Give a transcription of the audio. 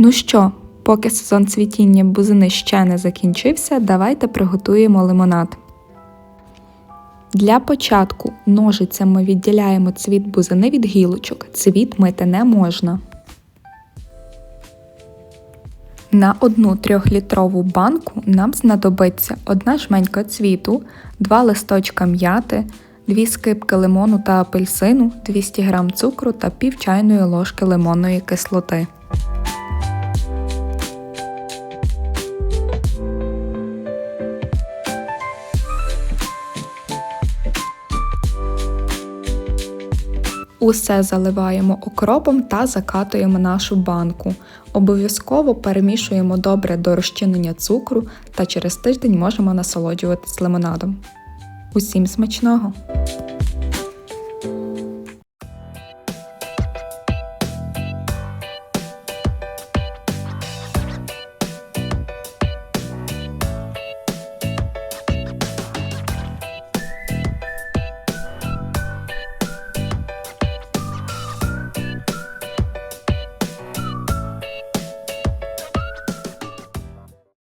Ну що, поки сезон цвітіння бузини ще не закінчився, давайте приготуємо лимонад. Для початку ножицями відділяємо цвіт бузини від гілочок. Цвіт мити не можна. На одну трьохлітрову банку нам знадобиться одна жменька цвіту, два листочка м'яти, дві скибки лимону та апельсину, 200 г цукру та пів чайної ложки лимонної кислоти. Усе заливаємо окропом та закатуємо нашу банку. Обов'язково перемішуємо добре до розчинення цукру та через тиждень можемо насолоджуватись лимонадом. Усім смачного!